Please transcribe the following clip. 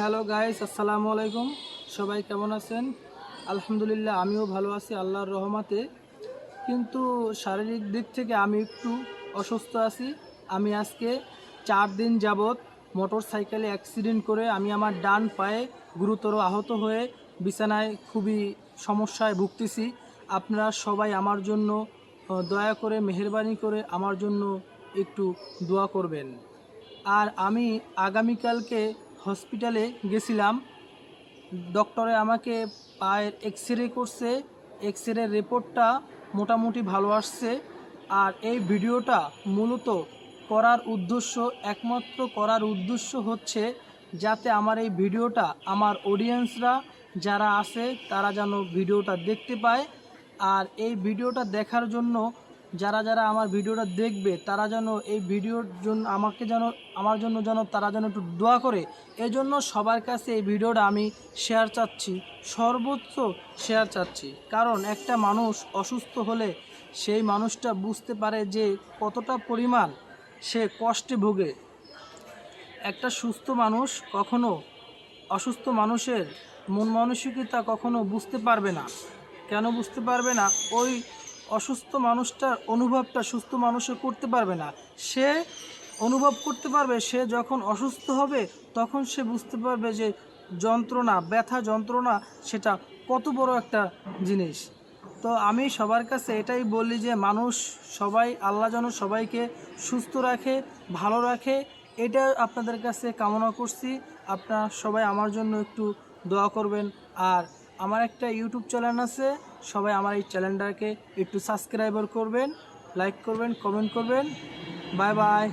Hello guys, আসসালামু আলাইকুম। সবাই কেমন আছেন? আলহামদুলিল্লাহ, আমিও ভালো আছি আল্লাহর রহমাতে। কিন্তু শারীরিক দিক থেকে আমি একটু অসুস্থ আছি। আমি আজকে চার দিন যাবৎ মোটর সাইকেলে অ্যাক্সিডেন্ট করে আমি আমার ডান পায়ে গুরুতর আহত হয়ে বিছানায় খুবই সমস্যায় ভুগতেছি। আপনারা সবাই আমার জন্য দয়া করে, মেহরবানি করে আমার জন্য একটু দোয়া করবেন। আর আমি আগামীকালকে হসপিটালে গেছিলাম। ডক্টরে আমাকে পায়ের এক্স রে করছে। এক্স রে রিপোর্টটা মোটামুটি ভালো আসছে। আর এই ভিডিওটা মূলত করার উদ্দেশ্য, একমাত্র করার উদ্দেশ্য হচ্ছে যাতে আমার এই ভিডিওটা আমার অডিয়েন্সরা যারা আছে, তারা যেন ভিডিওটা দেখতে পায়। আর এই ভিডিওটা দেখার জন্য যারা যারা আমার ভিডিওটা দেখবে, তারা যেন এই ভিডিওর জন্য আমাকে যেন, আমার জন্য যেন তারা যেন একটু দোয়া করে, এজন্য সবার কাছে এই ভিডিওটা আমি শেয়ার চাচ্ছি, সর্বোচ্চ শেয়ার চাচ্ছি। কারণ একটা মানুষ অসুস্থ হলে সেই মানুষটা বুঝতে পারে যে কতটা পরিমাণ সে কষ্টে ভোগে। একটা সুস্থ মানুষ কখনো অসুস্থ মানুষের মন মানসিকতা কখনো বুঝতে পারবে না। কেন বুঝতে পারবে না? ওই অসুস্থ মানুষটার অনুভবটা সুস্থ মানুষে করতে পারবে না। সে অনুভব করতে পারবে, সে যখন অসুস্থ হবে, তখন সে বুঝতে পারবে যে যন্ত্রণা, ব্যথা যন্ত্রণা, সেটা কত বড় একটা জিনিস। তো আমি সবার কাছে এটাই বলি যে, মানুষ সবাই, আল্লাহ যেন সবাইকে সুস্থ রাখে, ভালো রাখে, এটা আপনাদের কাছে কামনা করছি। আপনারা সবাই আমার জন্য একটু দোয়া করবেন। আর আমার একটা ইউটিউব চ্যানেল আছে, সবাই আমার এই চ্যানেলটাকে একটু সাবস্ক্রাইবার করবেন লাইক করবেন কমেন্ট করবেন। Bye bye